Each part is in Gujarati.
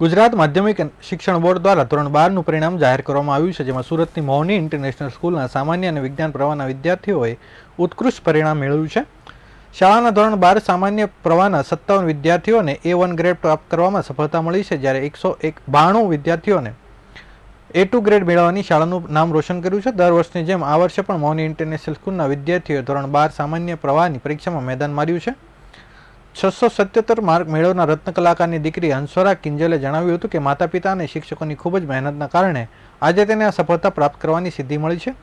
ગુજરાત માધ્યમિક શિક્ષણ બોર્ડ દ્વારા ધોરણ બારનું પરિણામ જાહેર કરવામાં આવ્યું છે, જેમાં સુરતની મોહની ઇન્ટરનેશનલ સ્કૂલના સામાન્ય અને વિજ્ઞાન પ્રવાહના વિદ્યાર્થીઓએ ઉત્કૃષ્ટ પરિણામ મેળવ્યું છે. શાળાના ધોરણ બાર સામાન્ય પ્રવાહના સત્તાવન વિદ્યાર્થીઓને એ વન ગ્રેડ પ્રાપ્ત કરવામાં સફળતા મળી છે, જ્યારે એકસો એક બાણું વિદ્યાર્થીઓને એ ટુ ગ્રેડ મેળવવાની શાળાનું નામ રોશન કર્યું છે. દર વર્ષની જેમ આ વર્ષે પણ મોહની ઇન્ટરનેશનલ સ્કૂલના વિદ્યાર્થીઓએ ધોરણ બાર સામાન્ય પ્રવાહની પરીક્ષામાં મેદાન માર્યું છે. છસો સત્યોતેર માર્ક મેળવનાર રત્નકલાકારની દીકરી હંસોરા કિંજલે જણાવ્યું હતું કે માતા પિતા અને શિક્ષકોની ખૂબ જ મહેનતના કારણે આજે તેને આ સફળતા પ્રાપ્ત કરવાની સિદ્ધિ મળી છે.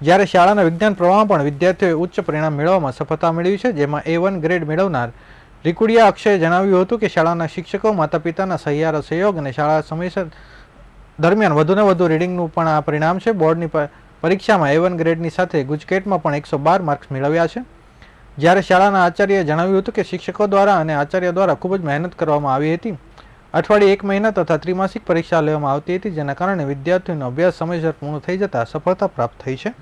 જ્યારે શાળાના વિજ્ઞાન પ્રવાહમાં પણ વિદ્યાર્થીઓએ ઉચ્ચ પરિણામ મેળવવામાં સફળતા મેળવી છે, જેમાં એ વન ગ્રેડ મેળવનાર રીકુડિયા અક્ષયે જણાવ્યું હતું કે શાળાના શિક્ષકો માતા પિતાના સહિયારો સહયોગ અને શાળા સમયસર દરમિયાન વધુને વધુ રીડિંગનું પણ આ પરિણામ છે. બોર્ડની પરીક્ષામાં એ વન ગ્રેડની સાથે ગુજકેટમાં પણ એકસો બાર માર્ક્સ મેળવ્યા છે. જ્યારે શાળાના આચાર્યએ જણાવ્યું હતું કે શિક્ષકો દ્વારા અને આચાર્ય દ્વારા ખૂબ જ મહેનત કરવામાં આવી હતી. અઠવાડિયે એક મહિના તથા ત્રિમાસિક પરીક્ષા લેવામાં આવતી હતી, જેના કારણે વિદ્યાર્થીઓનો અભ્યાસ સમયસર પૂર્ણ થઈ જતા સફળતા પ્રાપ્ત થઈ છે.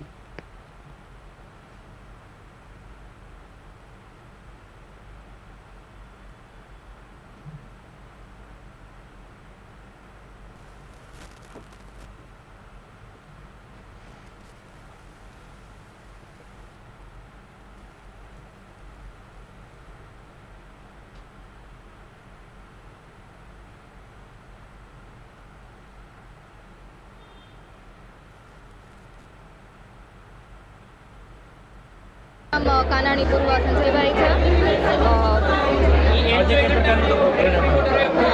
નામ કાનાણી પૂર્વ સંજયભાઈ છે.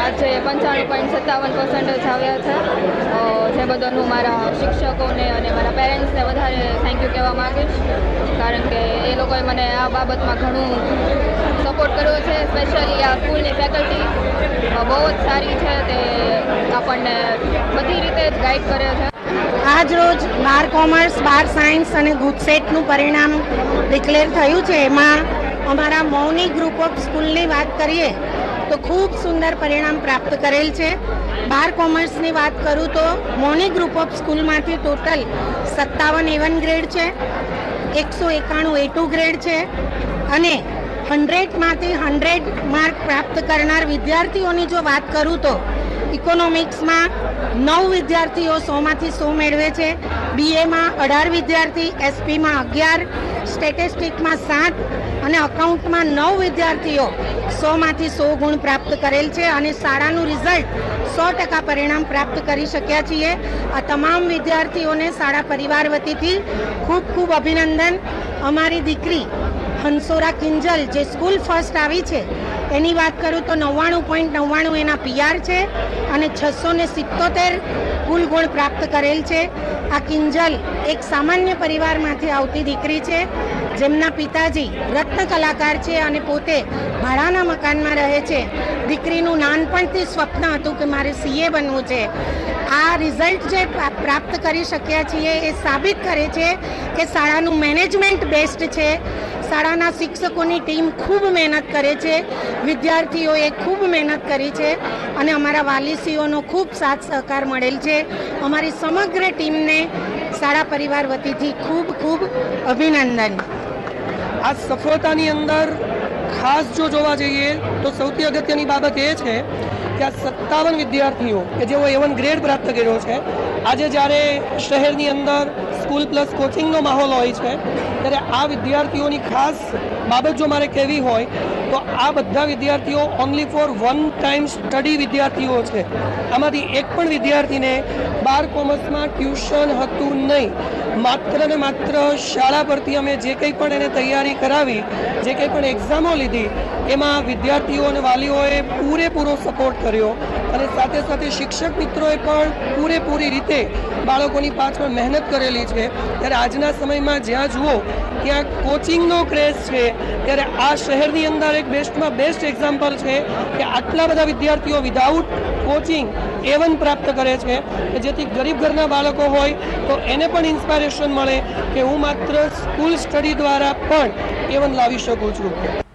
આજે પંચાણું પોઈન્ટ સત્તાવન પર્સન્ટેજ આવ્યા છે. જે બદલ હું મારા શિક્ષકોને અને મારા પેરેન્ટ્સને વધારે થેન્ક યુ કહેવા માગીશ. કારણ કે એ લોકોએ મને આ બાબતમાં ઘણું સપોર્ટ કર્યો છે સ્પેશિયલી આ સ્કૂલની ફેકલ્ટી બહુ જ સારી છે તે આપણને બધી રીતે જ ગાઈડ કરે છે. આજ રોજ બાર કોમર્સ, બાર સાયન્સ અને ગુજસેટનું પરિણામ ડિક્લેર થયું છે. એમાં અમારા મૌની ગ્રુપ ઓફ સ્કૂલની વાત કરીએ તો ખૂબ સુંદર પરિણામ પ્રાપ્ત કરેલ છે. બાર કોમર્સની વાત કરું તો મૌની ગ્રુપ ઓફ સ્કૂલમાંથી ટોટલ સત્તાવન એવન ગ્રેડ છે, એકસો એકાણું એ ટુ ગ્રેડ છે અને હંડ્રેડમાંથી હંડ્રેડ માર્ક પ્રાપ્ત કરનાર વિદ્યાર્થીઓની જો વાત કરું તો ઇકોનોમિક્સમાં નવ વિદ્યાર્થીઓ સોમાંથી સો મેળવે છે. બીએમાં અઢાર વિદ્યાર્થી એસપીમાં અગિયાર સ્ટેટિસ્ટિકમાં સાત અને અકાઉન્ટમાં નવ વિદ્યાર્થીઓ સોમાંથી સો ગુણ પ્રાપ્ત કરેલ છે અને શાળાનું રિઝલ્ટ સો ટકા પરિણામ પ્રાપ્ત કરી શક્યા છીએ. આ તમામ વિદ્યાર્થીઓને શાળા પરિવાર વતીથી ખૂબ ખૂબ અભિનંદન. અમારી દીકરી હંસોરા કિંજલ, જે સ્કૂલ ફર્સ્ટ આવી છે એની વાત કરું તો નવ્વાણું પોઈન્ટ નવ્વાણું એના પીઆર છે અને છસો ને સિત્તોતેર કુલ ગુણ પ્રાપ્ત કરેલ છે. આ કિંજલ એક સામાન્ય પરિવારમાંથી આવતી દીકરી છે, જેમના પિતાજી રત્ન કલાકાર છે અને પોતે ભાડાના મકાનમાં રહે છે. દીકરીનું નાનપણથી સ્વપ્ન હતું કે મારે સીએ બનવું છે. આ રિઝલ્ટ જે પ્રા- પ્રાપ્ત કરી શક્યા છીએ એ સાબિત કરે છે કે શાળાનું મેનેજમેન્ટ બેસ્ટ છે. શાળાના શિક્ષકોની ટીમ ખૂબ મહેનત કરે છે. વિદ્યાર્થીઓએ ખૂબ મહેનત કરી છે અને અમારા વાલીસીઓનો ખૂબ સાથ સહકાર મળેલ છે. અમારી સમગ્ર ટીમને શાળા પરિવાર વતીથી ખૂબ ખૂબ અભિનંદન. આ સફળતાની અંદર ખાસ જો જોવા જઈએ તો સૌથી અગત્યની બાબત એ છે કે આ સત્તાવન વિદ્યાર્થીઓ કે જેઓ એવન ગ્રેડ પ્રાપ્ત કર્યો છે આજે જ્યારે શહેરની અંદર સ્કૂલ પ્લસ કોચિંગનો માહોલ હોય છે, ત્યારે આ વિદ્યાર્થીઓની ખાસ બાબત જો મારે કહેવી હોય, તો આ બધા વિદ્યાર્થીઓ only for one time study વિદ્યાર્થીઓ છે. આમાંથી એક પણ વિદ્યાર્થીને બાર કોમર્સમાં ટ્યુશન હતું નહીં. માત્ર ને માત્ર શાળા પરથી અમે જે કંઈ પણ એને તૈયારી કરાવી, જે કંઈ પણ એક્ઝામો લીધી, એમાં વિદ્યાર્થીઓ અને વાલીઓએ પૂરેપૂરો સપોર્ટ કર્યો. અને સાથે સાથે શિક્ષક મિત્રોએ પણ પૂરેપૂરી રીતે બાળકોની પાછળ મહેનત કરેલી છે. ત્યારે આજના સમયમાં જ્યાં જુઓ, ત્યાં કોચિંગનો ક્રેઝ છે. ત્યારે આ શહેરની અંદર એક બેસ્ટમાં બેસ્ટ એક્ઝામ્પલ છે કે આટલા બધા વિદ્યાર્થીઓ વિધાઉટ કોચિંગ એવન પ્રાપ્ત કરે છે. કે જેથી ગરીબ ઘરના બાળકો હોય, તો એને પણ ઇન્સ્પાયરેશન મળે કે હું માત્ર સ્કૂલ સ્ટડી દ્વારા પણ એવન લાવી શકું છું.